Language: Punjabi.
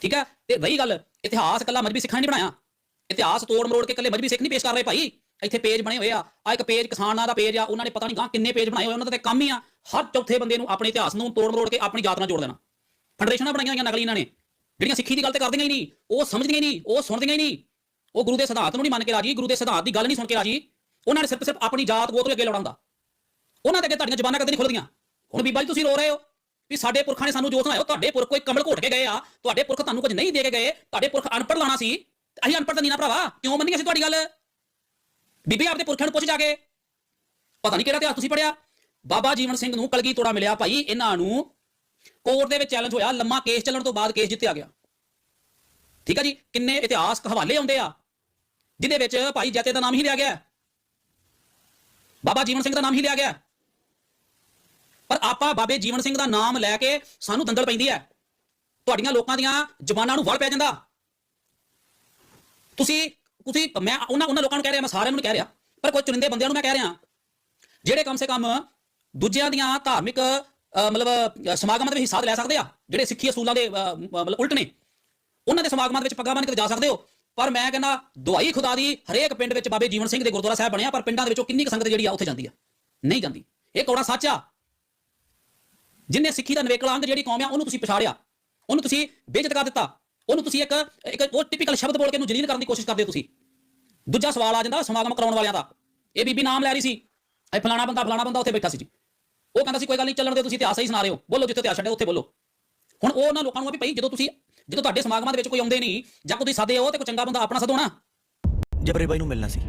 ਠੀਕ ਹੈ? ਤੇ ਰਹੀ ਗੱਲ, ਇਤਿਹਾਸ ਕੱਲਾ ਮਜਬੀ ਸਿੱਖਾਂ ਨੇ ਨਹੀਂ ਬਣਾਇਆ। ਇਤਿਹਾਸ ਤੋੜ ਮਰੋੜ ਕੇ ਕੱਲੇ ਮਜਬੀ ਸਿੱਖ ਨਹੀਂ ਪੇਸ਼ ਕਰ ਰਹੇ ਭਾਈ। ਇੱਥੇ ਪੇਜ ਬਣੇ ਹੋਏ ਆ। ਆ ਇੱਕ ਪੇਜ ਕਿਸਾਨਾਂ ਦਾ ਪੇਜ ਆ। ਉਹਨਾਂ ਨੇ ਪਤਾ ਨਹੀਂ ਗਾਂ ਕਿੰਨੇ ਪੇਜ ਬਣਾਏ ਹੋਏ ਉਹਨਾਂ ਦਾ ਤੇ ਕੰਮ ਹੀ ਆ। ਹਰ ਚੌਥੇ ਬੰਦੇ ਨੂੰ ਆਪਣੇ ਇਤਿਹਾਸ ਨੂੰ ਤੋੜ ਮਰੋੜ ਕੇ ਆਪਣੀ ਜਾਤ ਨਾਲ ਜੋੜ ਦੇਣਾ। ਫੈਡਰੇਸ਼ਨਾਂ ਬਣਾਈਆਂ ਹੋਈਆਂ ਨਕਲੀ ਇਹਨਾਂ ਨੇ। ਜਿਹੜੀਆਂ ਸਿੱਖੀ ਦੀ ਗੱਲ ਤੇ ਕਰਦੀਆਂ ਹੀ ਨਹੀਂ, ਉਹ ਸਮਝਦੀਆਂ ਹੀ ਨਹੀਂ, ਉਹ ਸੁਣਦੀਆਂ ਹੀ ਨਹੀਂ। ਉਹ ਗੁਰੂ ਦੇ ਸਿਧਾਂਤ ਨੂੰ ਨਹੀਂ ਮੰਨ ਕੇ ਰਾਜੀ। ਗੁਰੂ ਦੇ ਸਿਧਾਂਤ ਦੀ ਗੱਲ ਨਹੀਂ ਸੁਣ ਕੇ ਰਾਜੀ। ਉਹਨਾਂ ਨੇ ਸਿਰਫ ਸਿਰਫ ਆਪਣੀ ਜਾਤ ਗੋਤ ਨੂੰ ਅੱਗੇ ਲੜਾਉਂਦਾ। ਉਹਨਾਂ ਦੇ ਅੱਗੇ ਤੁਹਾਡੀਆਂ ਜ਼ਬਾਨਾਂ ਕਦੇ ਨਹੀਂ ਖੁੱਲਦੀਆਂ। ਹੁਣ ਬੀਬਾ ਜੀ ਤੁਸੀਂ ਰੋ ਰਹੇ ਹੋ। ਵੀ ਸਾਡੇ ਪੁਰਖਾਂ ਨੇ ਸਾਨੂੰ ਜੋ ਸੁਣਾਇਆ ਤੁਹਾਡੇ ਪੁਰਖ ਕੋਈ ਕਮਲ ਘੋਟ ਕੇ ਗਏ ਆ। ਤੁਹਾਡੇ ਪੁਰਖ ਤੁਹਾਨੂੰ ਕੁਝ ਨਹੀਂ ਦੇ ਕੇ ਗਏ, ਤੁਹਾਡੇ ਪੁਰਖ ਅਨਪੜ੍ਹ ਲਾਣਾ ਸੀ ਅਸੀਂ ਅਨਪੜ੍ਹ ਤਾਂ ਨਹੀਂ ਨਾ ਭਰਾਵਾ, ਕਿਉਂ ਮੰਨੀਏ ਅਸੀਂ ਤੁਹਾਡੀ ਗੱਲ? ਬੀਬੀ ਆਪਦੇ ਪੁਰਖਾਂ ਨੂੰ ਪੁੱਛ ਜਾ ਕੇ। ਪਤਾ ਨਹੀਂ ਕਿਹੜਾ ਇਤਿਹਾਸ ਤੁਸੀਂ ਪੜਿਆ ਬਾਬਾ ਜੀਵਨ ਸਿੰਘ ਨੂੰ ਕਲਗੀ ਤੋੜਾ ਮਿਲਿਆ ਭਾਈ, ਇਹਨਾਂ ਨੂੰ ਕੋਰਟ ਦੇ ਵਿੱਚ ਚੈਲੰਜ ਹੋਇਆ, ਲੰਮਾ ਕੇਸ ਚੱਲਣ ਤੋਂ ਬਾਅਦ ਕੇਸ ਜਿੱਤਿਆ ਗਿਆ। ਠੀਕ ਆ ਜੀ? ਕਿੰਨੇ ਇਤਿਹਾਸਕ ਹਵਾਲੇ ਆਉਂਦੇ ਆ, ਜਿਹਦੇ ਵਿੱਚ ਭਾਈ ਜੱਤੇ ਦਾ ਨਾਮ ਹੀ ਲਿਆ ਗਿਆ। ਬਾਬਾ ਜੀਵਨ ਸਿੰਘ ਦਾ ਨਾਮ ਹੀ ਲਿਆ ਗਿਆ। ਪਰ ਆਪਾਂ ਬਾਬੇ ਜੀਵਨ ਸਿੰਘ ਦਾ ਨਾਮ ਲੈ ਕੇ ਸਾਨੂੰ ਦੰਦਲ ਪੈਂਦੀ ਹੈ। ਤੁਹਾਡੀਆਂ ਲੋਕਾਂ ਦੀਆਂ ਜ਼ਬਾਨਾਂ ਨੂੰ ਵੜ ਪੈ ਜਾਂਦਾ। ਤੁਸੀਂ ਤੁਸੀਂ, ਮੈਂ ਉਹਨਾਂ ਉਹਨਾਂ ਲੋਕਾਂ ਨੂੰ ਕਹਿ ਰਿਹਾ, ਮੈਂ ਸਾਰਿਆਂ ਨੂੰ ਕਹਿ ਰਿਹਾ, ਪਰ ਕੋਈ ਚੁਣਿੰਦੇ ਬੰਦਿਆਂ ਨੂੰ ਮੈਂ ਕਹਿ ਰਿਹਾ। ਜਿਹੜੇ ਕਮ ਸੇ ਕਮ ਦੂਜਿਆਂ ਦੀਆਂ ਧਾਰਮਿਕ ਮਤਲਬ, ਸਮਾਗਮਾਂ ਦੇ ਵਿੱਚ ਹਿੱਸਾ ਲੈ ਸਕਦੇ ਆ, ਜਿਹੜੇ ਸਿੱਖੀ ਅਸੂਲਾਂ ਦੇ ਮਤਲਬ ਉਲਟ ਨੇ, ਉਹਨਾਂ ਦੇ ਸਮਾਗਮਾਂ ਦੇ ਵਿੱਚ ਪੱਗਾਂ ਬੰਨ੍ਹ ਕੇ ਜਾ ਸਕਦੇ ਹੋ। ਪਰ ਮੈਂ ਕਹਿੰਦਾ ਦੁਆਈ ਖੁਦਾ ਦੀ ਹਰੇਕ ਪਿੰਡ ਵਿੱਚ ਬਾਬੇ ਜੀਵਨ ਸਿੰਘ ਦੇ ਗੁਰਦੁਆਰਾ ਸਾਹਿਬ ਬਣਿਆ, ਪਰ ਪਿੰਡਾਂ ਦੇ ਵਿੱਚੋਂ ਕਿੰਨੀ ਕੁ ਸੰਗਤ ਜਿਹੜੀ ਆ, ਉੱਥੇ ਜਾਂਦੀ ਆ? ਨਹੀਂ ਜਾਂਦੀ। ਇਹ ਕੌੜਾ ਸੱਚ ਆ। ਜਿੰਨੇ ਸਿੱਖੀ ਦਾ ਨਵੇਕਲਾ ਅੰਗ ਜਿਹੜੀ ਕੌਮ ਆ, ਉਹਨੂੰ ਤੁਸੀਂ ਪਛਾੜਿਆ। ਉਹਨੂੰ ਤੁਸੀਂ ਬੇਇੱਜ਼ਤ ਕਰ ਦਿੱਤਾ। ਉਹਨੂੰ ਤੁਸੀਂ ਇੱਕ ਇੱਕ ਉਹ ਟਿਪੀਕਲ ਸ਼ਬਦ ਬੋਲ ਕੇ ਉਹਨੂੰ ਜਲੀਲ ਕਰਨ ਦੀ ਕੋਸ਼ਿਸ਼ ਕਰਦੇ ਹੋ ਤੁਸੀਂ। ਦੂਜਾ ਸਵਾਲ ਆ ਜਾਂਦਾ ਸਮਾਗਮ ਕਰਾਉਣ ਵਾਲਿਆਂ ਦਾ। ਇਹ ਬੀਬੀ ਨਾਮ ਲੈ ਰਹੀ ਸੀ। ਇਹ ਫਲਾਣਾ ਬੰਦਾ ਫਲਾਣਾ ਬੰਦਾ ਉੱਥੇ ਬੈਠਾ ਸੀ ਜੀ। ਉਹ ਕਹਿੰਦਾ ਸੀ, ਕੋਈ ਗੱਲ ਨਹੀਂ, ਚੱਲਣ ਦੇ ਤੁਸੀਂ, ਇਤਿਹਾਸ ਹੀ ਸੁਣਾ ਰਹੇ ਹੋ। ਬੋਲੋ ਜਿੱਥੇ ਇਤਿਹਾਸ ਛੱਡਿਆ, ਉੱਥੇ ਬੋਲੋ। ਹੁਣ ਉਹ ਉਹਨਾਂ ਲੋਕਾਂ ਨੂੰ ਆ ਵੀ ਭਾਈ ਜਦੋਂ ਤੁਸੀਂ, ਜਦੋਂ ਤੁਹਾਡੇ ਸਮਾਗਮਾਂ ਦੇ ਵਿੱਚ ਕੋਈ ਆਉਂਦੇ ਨਹੀਂ ਜਾਂ ਕੋਈ ਸਾਦੇ ਹੋ ਤੇ ਕੋਈ ਚੰਗਾ ਬੰਦਾ ਆਪਣਾ ਸਦੋ ਨਾ। ਜਬਰੇ ਬਾਈ ਨੂੰ ਮਿਲਣਾ ਸੀ।